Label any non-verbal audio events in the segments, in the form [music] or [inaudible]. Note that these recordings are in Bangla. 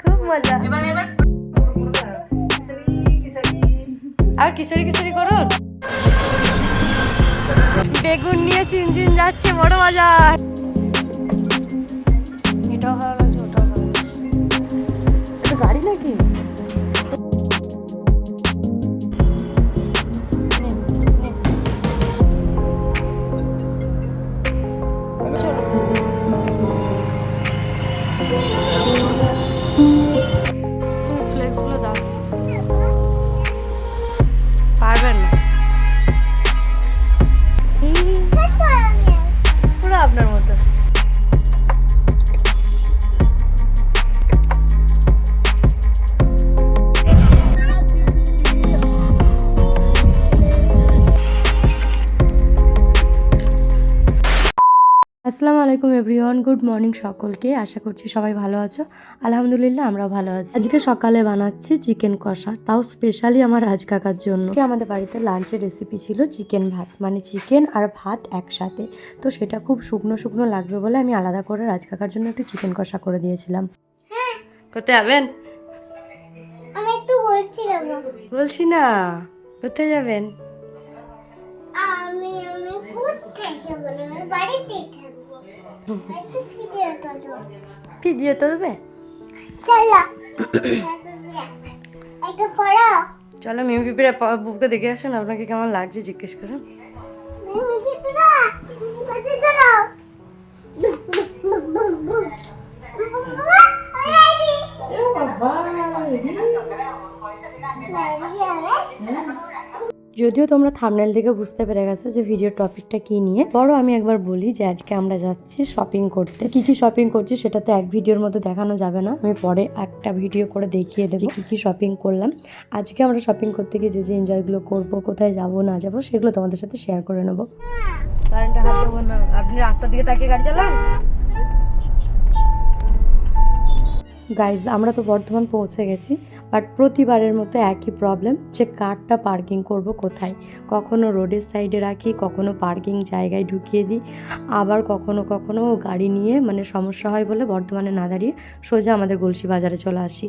খুব মজা। আর কিশোরী কিশোরী করুন বেগুন নিয়ে চিনচিন যাচ্ছে বড় বাজার এটাও ভালো লাগছে ওটাও ভালো লাগছে গাড়ি নাকি আসসালামু আলাইকুম এভরিওয়ান গুড মর্নিং সকলকে। আশা করছি সবাই ভালো আছো। আলহামদুলিল্লাহ আমরা ভালো আছি। আজকে সকালে বানাচ্ছি চিকেন কষা তাও স্পেশালি আমার রাজ কাকার জন্য। আমাদের বাড়িতে লাঞ্চের রেসিপি ছিল চিকেন ভাত মানে চিকেন আর ভাত একসাথে। তো সেটা খুব শুকনো শুকনো লাগবে বলে আমি আলাদা করে রাজ কাকার জন্য একটু চিকেন কষা করে দিয়েছিলাম। করতে যাবেন? আমি একটু বলছি বলছি না কোথায় যাবেন? আমি আমি কোথায় যাব না? বাড়িতেই একটু ভিডিও তো তো ভিডিও তো দেবে? চলো। একটু পড়ো। চলো মিমি পিপির বুকে দেখে আসুন আপনাকে কেমন লাগছে জিজ্ঞেস করুন। যদিও তোমরা থামনেল থেকে বুঝতে পেরে গেছো যে ভিডিও টপিকটা কি নিয়ে। বড় আমি একবার বলি যে আজকে আমরা যাচ্ছি শপিং করতে। কি কি শপিং করছি সেটা তো এক ভিডিওর মধ্যে দেখানো যাবে না। আমি পরে একটা ভিডিও করে দেখিয়ে দেবো কি কি শপিং করলাম। আজকে আমরা শপিং করতে গিয়ে যে যে এনজয়গুলো করব, কোথায় যাব, না যাব, সেগুলো তোমাদের সাথে শেয়ার করে নেব। আপনি রাস্তার দিকে তাকিয়ে গাড়ি চালান? গাইজ আমরা তো বর্ধমান পৌঁছে গেছি। বাট প্রতিবারের মতো একই প্রবলেম যে কারটা পার্কিং করব কোথায়? কখনো রোডের সাইডে রাখি, কখনো পার্কিং জায়গায় ঢুকিয়ে দিই। আবার কখনো কখনো গাড়ি নিয়ে মানে সমস্যা হয় বলে বর্ধমানে না দাঁড়িয়ে সোজা আমাদের গলসি বাজারে চলে আসি।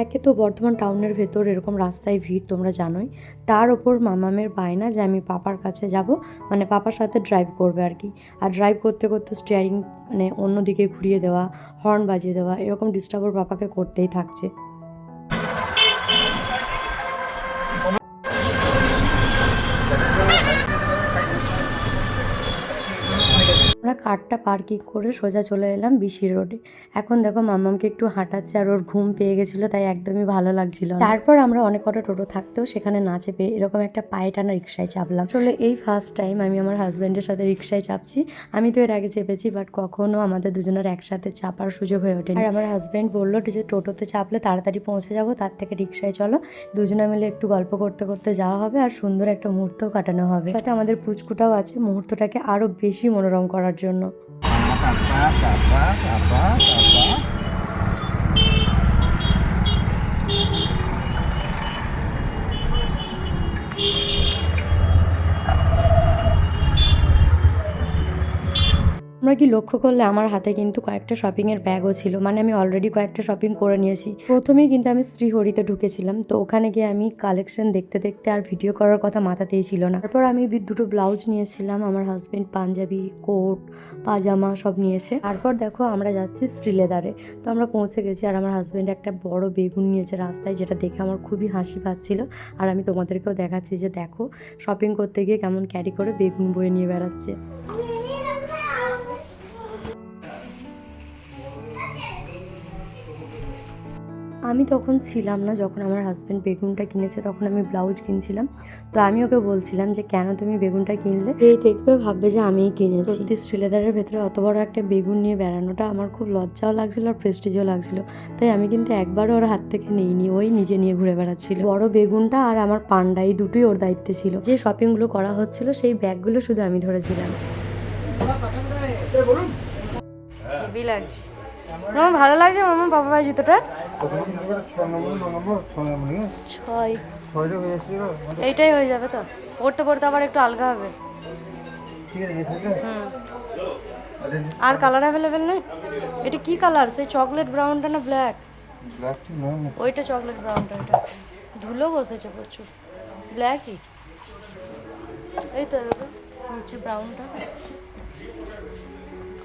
একে তো বর্ধমান টাউনের ভেতর এরকম রাস্তায় ভিড় তোমরা জানোই। তার ওপর মামামের বায়না যে আমি পাপার কাছে যাব মানে পাপার সাথে ড্রাইভ করবে আর কি। আর ড্রাইভ করতে করতে স্টিয়ারিং মানে অন্যদিকে ঘুরিয়ে দেওয়া হর্ন বাজিয়ে দেওয়া, এরকম ডিস্টার্ব ওর পাপাকে করতেই থাকছে। আমরা কারটা পার্কিং করে সোজা চলে এলাম বিশি রোডে। এখন দেখো মাম্মামকে একটু হাঁটাচ্ছে আর ওর ঘুম পেয়ে গেছিল, তাই একদমই ভালো লাগছিল তারপর আমরা অনেক কটা টোটো থাকতেও সেখানে না চেপে এরকম একটা পায়ে টানা রিক্সায় চাপলাম। আসলে এই ফার্স্ট টাইম আমি আমার হাজব্যান্ডের সাথে রিক্সায় চাপছি। আমি তো এর আগে চেপেছি বাট কখনো আমাদের দুজনের একসাথে চাপার সুযোগ হয়ে ওঠেনি। আর আমার হাজব্যান্ড বলল যে টোটোতে চাপলে তাড়াতাড়ি পৌঁছে যাব, তার থেকে রিক্সায় চলো। দুজনে মিলে একটু গল্প করতে করতে যাওয়া হবে, আর সুন্দর একটা মুহূর্তও কাটানো হবে। সাথে আমাদের পুচকুটাও আছে, মুহূর্তটাকে আরও বেশি মনোরম করার জন্য। পাপা তোমরা কি লক্ষ্য করলে আমার হাতে কিন্তু কয়েকটা শপিংয়ের ব্যাগও ছিল? মানে আমি অলরেডি কয়েকটা শপিং করে নিয়েছি। প্রথমেই কিন্তু আমি শ্রীহরিতে ঢুকেছিলাম। তো ওখানে গিয়ে আমি কালেকশন দেখতে দেখতে আর ভিডিও করার কথা মাথাতেই ছিল না। তারপর আমি দুটো ব্লাউজ নিয়েছিলাম। আমার হাজবেন্ড পাঞ্জাবি কোট পাজামা সব নিয়েছে। তারপর দেখো আমরা যাচ্ছি শ্রীলেদারে। তো আমরা পৌঁছে গেছি আর আমার হাজবেন্ড একটা বড় বেগুন নিয়েছে রাস্তায়, যেটা দেখে আমার খুবই হাসি পাচ্ছিল। আর আমি তোমাদেরকেও দেখাচ্ছি যে দেখো শপিং করতে গিয়ে কেমন ক্যারি করে বেগুন বয়ে নিয়ে বেড়াচ্ছে। আমি তখন ছিলাম না যখন আমার হাজব্যান্ড বেগুনটা কিনেছে তখন আমি ব্লাউজ কিনছিলাম। তো আমি ওকে বলছিলাম যে কেন তুমি বেগুনটা কিনলে? এই দেখবে ভাববে যে আমিই কিনেছি। সত্যি শ্রীলেদারের ভেতরে অত বড় একটা বেগুন নিয়ে বেড়ানোটা আমার খুব লজ্জাও লাগছিল আর প্রেস্টিজও লাগছিল। তাই আমি কিন্তু একবারও ওর হাত থেকে নিইনি ওই নিজে নিয়ে ঘুরে বেড়াচ্ছিল। বড় বেগুনটা আর আমার পান্ডা এই দুটোই ওর দায়িত্বে ছিল। যে শপিংগুলো করা হচ্ছিল সেই ব্যাগগুলো শুধু আমি ধরেছিলাম। হেভি লাগছে মামা ভালো লাগছে মামা বাবা ভাই জুতোটা? ছয়। এইটাই হয়ে যাবে তো। পড়তে পড়তে আবার একটু আলগা হবে? হুম। আর কালার অ্যাভেলেবেল নেই? এটা কি কালার? সেই চকলেট ব্রাউনটা না ব্ল্যাক ব্ল্যাক টি না ওইটা চকলেট ব্রাউনটা ওইটা। ধুলো বসেছে প্রচুর। ব্ল্যাকই এই তো এরকম হচ্ছে ব্রাউনটা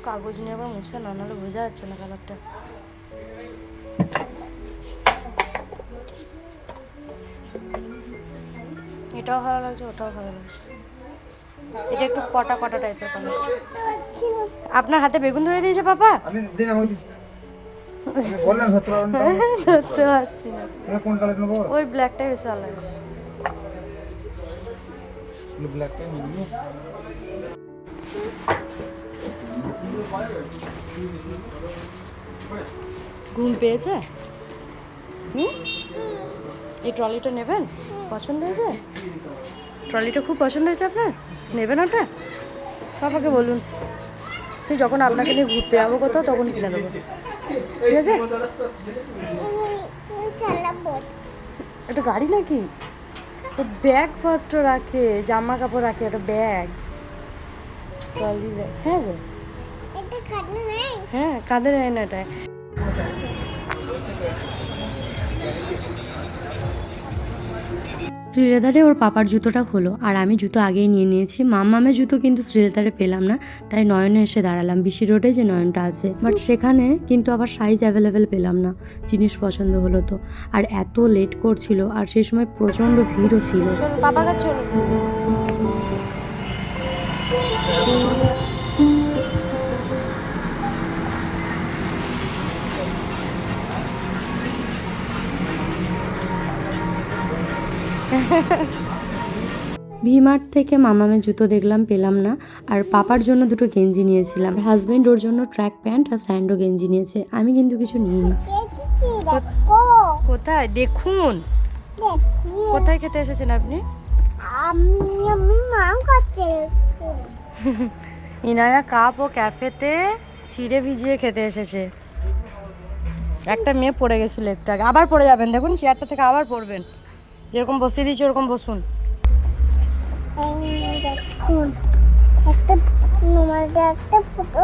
কাগজ নিয়ে আবার মুছে না নাহলে বোঝা যাচ্ছে না কালারটা। এটাও ভালো লাগছে ওটাও ভালো লাগছে। এটা একটু কটা কটা টাইপের কালার আপনার হাতে বেগুন ধরে দিয়েছে পাপা? ধরতে পারছি না ওই ব্ল্যাকটাই বেশি ভালো লাগছে। ব্ল্যাকটা নিবি। ঘুম পেয়েছে? এই ট্রলিটা নেবেন? পছন্দ হয়েছে? ট্রলিটা খুব পছন্দ হয়েছে আপনার? নেবেন ওটা? পাপাকে বলুন। সে যখন আপনাকে নিয়ে ঘুরতে যাব কোথাও, তখন কিনে দেবো। ঠিক আছে? একটা গাড়ি নাকি? ব্যাগ পত্র রাখে, জামা কাপড় রাখে, একটা ব্যাগ। Trolley bag. হ্যাঁ গো। হ্যাঁ শ্রীলেদারে ওর পাপার জুতোটা হলো আর আমি জুতো আগেই নিয়ে নিয়েছি। মামামের জুতো কিন্তু শ্রীলেদারে পেলাম না তাই নয়নে এসে দাঁড়ালাম বিশি রোডে যে নয়নটা আছে। বাট সেখানে কিন্তু আবার সাইজ অ্যাভেলেবেল পেলাম না জিনিস পছন্দ হলো তো। আর এত লেট করছিল আর সেই সময় প্রচণ্ড ভিড়ও ছিল। বাবার কাছে [laughs] ভিমার্ট থেকে মামামের জুতো দেখলাম পেলাম না আর পাপার জন্য দুটো গেঞ্জি নিয়েছিলাম। হাজবেন্ড ওর জন্য ট্র্যাক প্যান্ট আর স্যান্ডো গেঞ্জি নিয়েছে আমি কিন্তু কিছু নিইনি। কোথায়? দেখুন। কোথায় খেতে এসেছেন আপনি? আমি আমি ইনায়া কাপ ও ক্যাফেতে ছিঁড়ে ভিজিয়ে খেতে এসেছে। একটা মেয়ে পড়ে গেছিল একটু আগে আবার পড়ে যাবেন দেখুন চেয়ারটা থেকে আবার পড়বেন। যেরকম বসিয়ে দিয়েছি ওরকম বসুন। একটা একটা ফুটো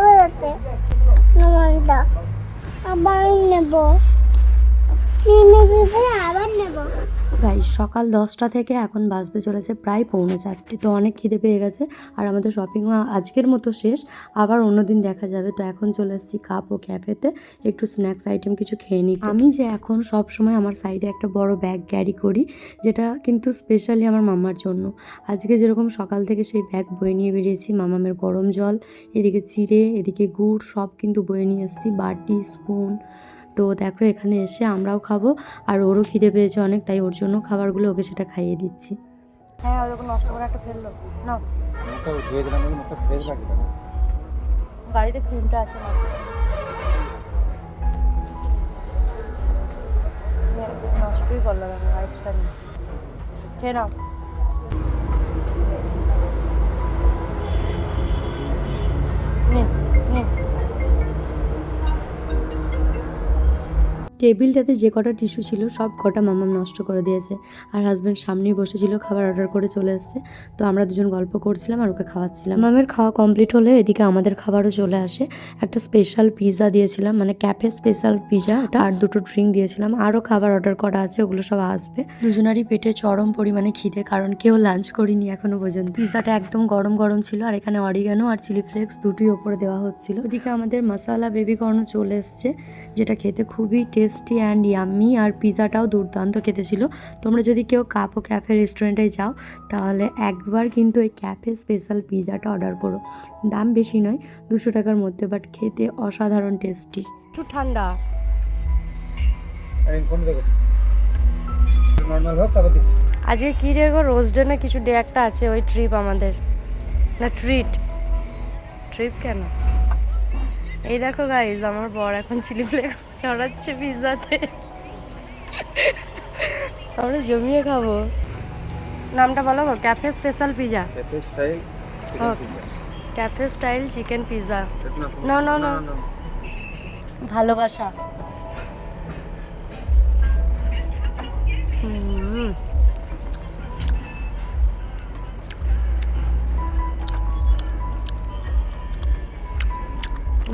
আবার নেবে। আবার নেব। প্রায় সকাল দশটা থেকে এখন বাজতে চলেছে প্রায় পৌনে চারটে। তো অনেক খিদে পেয়ে গেছে আর আমাদের শপিংও আজকের মতো শেষ। আবার অন্যদিন দেখা যাবে। তো এখন চলে এসেছি কাপ ও ক্যাফেতে একটু স্ন্যাক্স আইটেম কিছু খেয়ে নিই। আমি যে এখন সব সময় আমার সাইডে একটা বড় ব্যাগ ক্যারি করি, যেটা কিন্তু স্পেশালি আমার মামার জন্য। আজকে যেরকম সকাল থেকে সেই ব্যাগ বয়ে নিয়ে বেরিয়েছি, মামামের গরম জল, এদিকে চিড়ে, এদিকে গুড়, সব কিন্তু বয়ে নিয়ে এসেছি। বাটি স্পুন তো দেখো এখানে এসে আমরাও খাব। আর ওরও খিদে পেয়েছে অনেক তাই ওর জন্য খাবারগুলো ওকে সেটা খাইয়ে দিচ্ছি। হ্যাঁ ওরকম নষ্ট করে একটা ফেলল না মুখটা ধুয়ে দিলাম আমি মুখটা ফ্রেশ রাখি তাহলে। গাড়িতে ক্রিমটা আছে না নষ্টই করল দেখো লাইফটা নিয়ে। খেয়ে নাও। নিন নিন টেবিলটাতে যে কটা টিস্যু ছিল, সব কটা মামাম নষ্ট করে দিয়েছে। আর হাজব্যান্ড সামনেই বসেছিল, খাবার অর্ডার করে চলে এসেছে। তো আমরা দুজন গল্প করছিলাম আর ওকে খাওয়াচ্ছিলাম। মামের খাওয়া কমপ্লিট হলে এদিকে আমাদের খাবারও চলে আসে। একটা স্পেশাল পিৎজা দিয়েছিলাম মানে ক্যাফে স্পেশাল পিৎজা আর দুটো ড্রিঙ্ক দিয়েছিলাম। আরও খাবার অর্ডার করা আছে, ওগুলো সব আসবে। দুজনারই পেটে চরম পরিমাণে খিদে, কারণ কেউ লাঞ্চ করিনি এখনও পর্যন্ত। পিৎজাটা একদম গরম গরম ছিল, আর এখানে অরিগানো আর চিলি ফ্লেক্স দুটোই ওপরে দেওয়া হচ্ছিল। ওদিকে আমাদের মশালা বেবি কর্ন চলে এসছে, যেটা খেতে খুবই টেস্টি অ্যান্ড ইয়াম্মি আর পিৎজাটাও দুর্দান্ত খেতে ছিল তোমরা যদি কেউ কাপ ও ক্যাফে রেস্টুরেন্টে যাও তাহলে একবার কিন্তু এই ক্যাফে স্পেশাল পিৎজাটা অর্ডার করো। দাম বেশি নয় দুশো টাকার মধ্যে বাট খেতে অসাধারণ টেস্টি একটু ঠান্ডা। আজকে কী রে গো রোজ ডে না কিছু ডে একটা আছে ওই ট্রিপ আমাদের। না ট্রিট ট্রিপ কেন? এই দেখো গাইজ আমার বর এখন চিলি ফ্লেক্স ছড়াচ্ছে পিৎজাতে আমরা জমিয়ে খাব। নামটা বলো cafe special pizza cafe style chicken pizza না না না ভালোবাসা।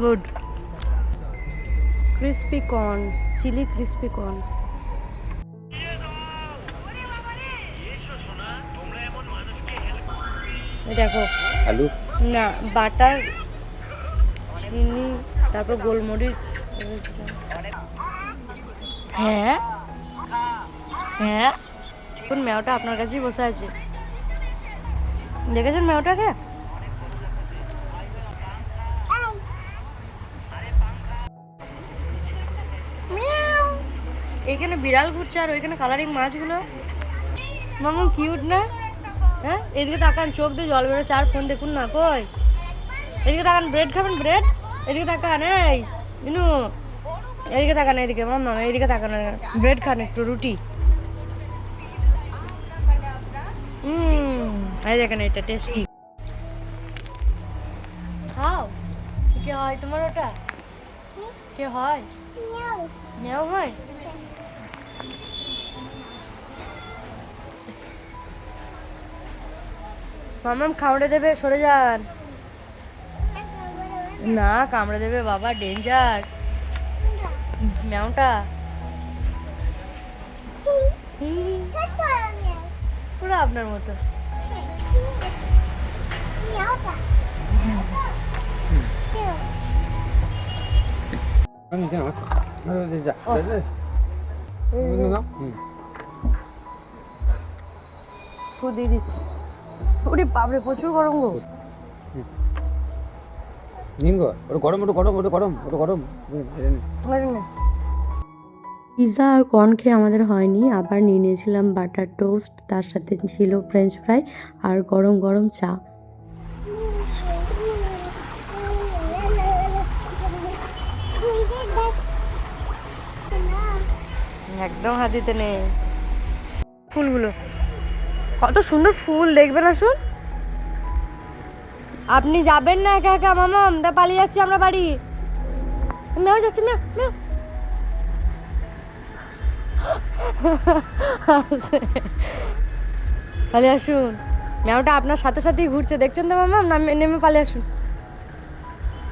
Good. Crispy corn chili crispy corn. দেখো। আলু? না বাটার চিনি তারপর গোলমরিচ। হ্যাঁ? হ্যাঁ? কোন মেওটা আপনার কাছেই বসে আছে? দেখেছেন মেওটাকে এখানে বিড়াল ঘুরছে আর ওইখানে কালারিং মাছগুলো। মামু কিউট না? হ্যাঁ? এদিকে তাকান চোখ দিয়ে জল বেরোচ্ছে। আর ফোন দেখুন না কই? এদিকে তাকান ব্রেড খাবেন ব্রেড এদিকে তাকান এই ইনু। এদিকে তাকান এদিকে মাম মামা এদিকে তাকান ব্রেড খান একটু রুটি। হুম এই দেখেন এটা টেস্টি খাও। কে হয় তোমার ওটা? কে হয়? মেয়াও হয়? মামাম কামড়ে দেবে সরে যান। না কামড়ে দেবে বাবা ডেঞ্জার ম্যাওটা। পুরো আপনার মতো। মিয়াওটা আমি জানো যা যা না হুম। ফু দিয়ে দিচ্ছি। ওরে বাপরে প্রচুর গরম গো। নিন গো ওটা গরম ওটা গরম ওটা গরম ওটা গরম। পিৎজা আর কর্ন খেয়ে আমাদের হয়নি আবার নিয়ে নিয়েছিলাম বাটার টোস্ট তার সাথে ছিল ফ্রেঞ্চ ফ্রাই আর গরম গরম চা। একদম হাতিতে নেই। ফুলগুলো। কত সুন্দর ফুল দেখবেন আসুন। আপনি যাবেন না একা একা মামাম তা পালিয়ে যাচ্ছি আমরা বাড়ি। মেও যাচ্ছি, মেও মেও। পালিয়ে আসুন। মেওটা আপনার সাথে সাথেই ঘুরছে, দেখছেন তো মামাম নামে, নেমে পালিয়ে আসুন।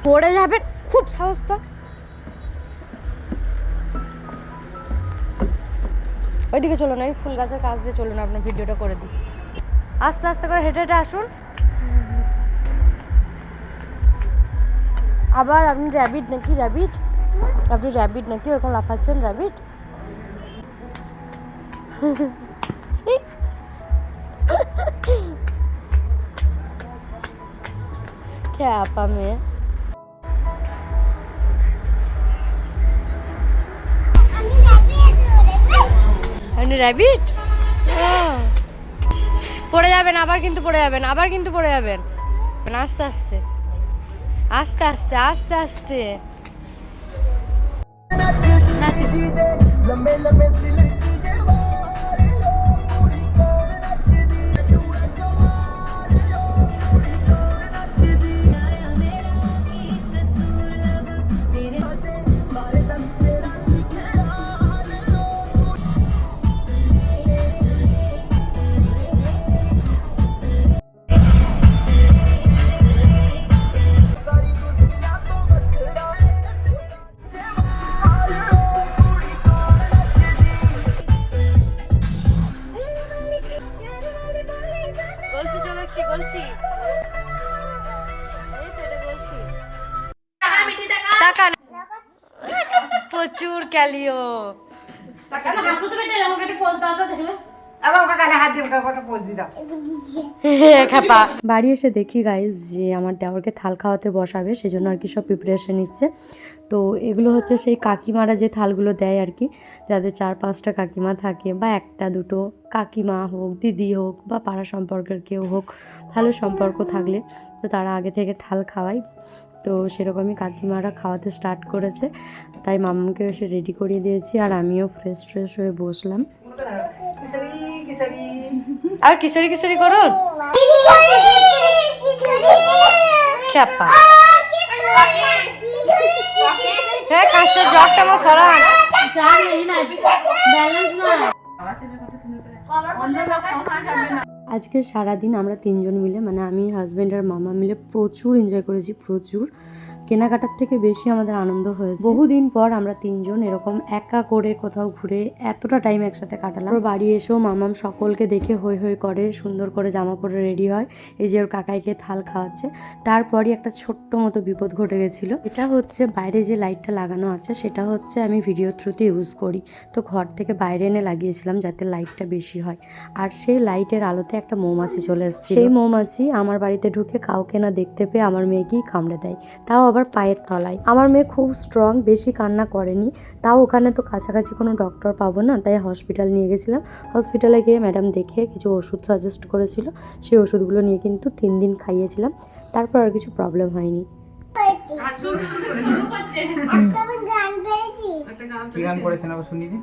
পড়ে যাবেন, খুব সাহস তো। ওইদিকে চলুন আমি ফুল গাছের কাছ দিয়ে চলুন আপনার ভিডিওটা করে দিই। আস্তে আস্তে করে হেঁটে হেঁটে আসুন। আবার আপনি র্যাবিট নাকি র্যাবিট আপনি র্যাবিট নাকি? ওরকম লাফাচ্ছেন র্যাবিট খ্যাপা [laughs] মেয়ে? আপনি র্যাবিট পড়ে যাবেন আবার কিন্তু পড়ে যাবেন আবার কিন্তু পড়ে যাবেন আস্তে আস্তে আস্তে আস্তে আস্তে আস্তে ক্যালিও [laughs] বাড়ি এসে দেখি গাইজ যে আমার দেওরকে থাল খাওয়াতে বসাবে সেজন্য আর কি সব প্রিপারেশন নিচ্ছে। তো এগুলো হচ্ছে সেই কাকিমারা যে থালগুলো দেয় আর কি যাদের চার পাঁচটা কাকিমা থাকে বা একটা দুটো কাকিমা হোক দিদি হোক বা পাড়া সম্পর্কের কেউ হোক ভালো সম্পর্ক থাকলে তো তারা আগে থেকে থাল খাওয়াই তো সেরকমই কাকিমারা খাওয়াতে স্টার্ট করেছে। তাই মামাকে এসে রেডি করিয়ে দিয়েছি আর আমিও ফ্রেশ ফ্রেশ হয়ে বসলাম। আর কিশোরী কিশোরী করুন। হ্যাঁ কাঁচের জগটা আমার সরান। আজকে সারাদিন আমরা তিনজন মিলে মানে আমি হাজব্যান্ড আর মামা মিলে প্রচুর এনজয় করেছি, প্রচুর। কেনাকাটার থেকে বেশি আমাদের আনন্দ হয়েছে। বহুদিন পর আমরা তিনজন এরকম একা করে কোথাও ঘুরে এতটা টাইম একসাথে কাটালাম। বাড়ি এসেও মামাম সকলকে দেখে হই হই করে সুন্দর করে জামা পরে রেডি হয়। এই যে ওর কাকাইকে থাল খাওয়াচ্ছে। তারপরই একটা ছোট্ট মতো বিপদ ঘটে গেছিল। এটা হচ্ছে বাইরে যে লাইটটা লাগানো আছে, সেটা হচ্ছে আমি ভিডিও থ্রুতে ইউজ করি। তো ঘর থেকে বাইরে এনে লাগিয়েছিলাম যাতে লাইটটা বেশি হয়। আর সেই লাইটের আলোতে একটা মৌমাছি চলে এসেছে সেই মৌমাছি আমার বাড়িতে ঢুকে কাউকে না দেখতে পেয়ে আমার মেয়েকেই কামড়ে দেয়। তাও আবার পায়ের তলায়। আমার মেয়ে খুব স্ট্রং বেশি কান্না করেনি। তাও ওখানে তো কাছাকাছি কোনো ডক্টর পাবো না তাই হসপিটাল নিয়ে গেছিলাম। হসপিটালে গিয়ে ম্যাডাম দেখে কিছু ওষুধ সাজেস্ট করেছিল। সেই ওষুধগুলো নিয়ে কিন্তু তিন দিন খাইয়েছিলাম। তারপর আর কিছু প্রবলেম হয়নি। একটা গান কি গান করেছেন আবার শুনি দিন।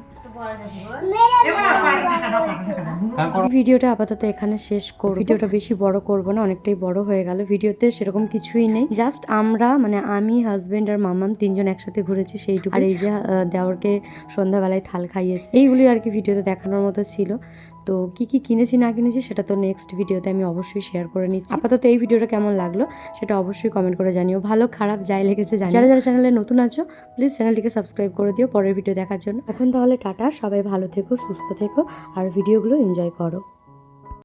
ভিডিওটা আপাতত এখানে শেষ করব। ভিডিওটা বেশি বড় করব না, অনেকটাই বড় হয়ে গেল। ভিডিওতে সেরকম কিছুই নেই। জাস্ট আমরা মানে আমি হাজবেন্ড আর মামাম তিনজন একসাথে ঘুরেছি সেইটুকু। আর এই যে দেওয়ারকে সন্ধ্যাবেলায় থাল খাইয়েছি। এইগুলি আর কি ভিডিওতে দেখানোর মতো ছিল। তো কি কি কিনেছি না কিনেছি সেটা তো নেক্সট ভিডিওতে আমি অবশ্যই শেয়ার করে নিচ্ছি। আপাতত এই ভিডিওটা কেমন লাগল সেটা অবশ্যই কমেন্ট করে জানিও। ভালো খারাপ যাই লেগেছে জানি যারা যারা চ্যানেলে নতুন আছো প্লিজ চ্যানেলটিকে সাবস্ক্রাইব করে দিও। পরের ভিডিও দেখার জন্য। এখন তাহলে টাটা সবাই ভালো থেকো সুস্থ থেকো আর ভিডিওগুলো এনজয় করো।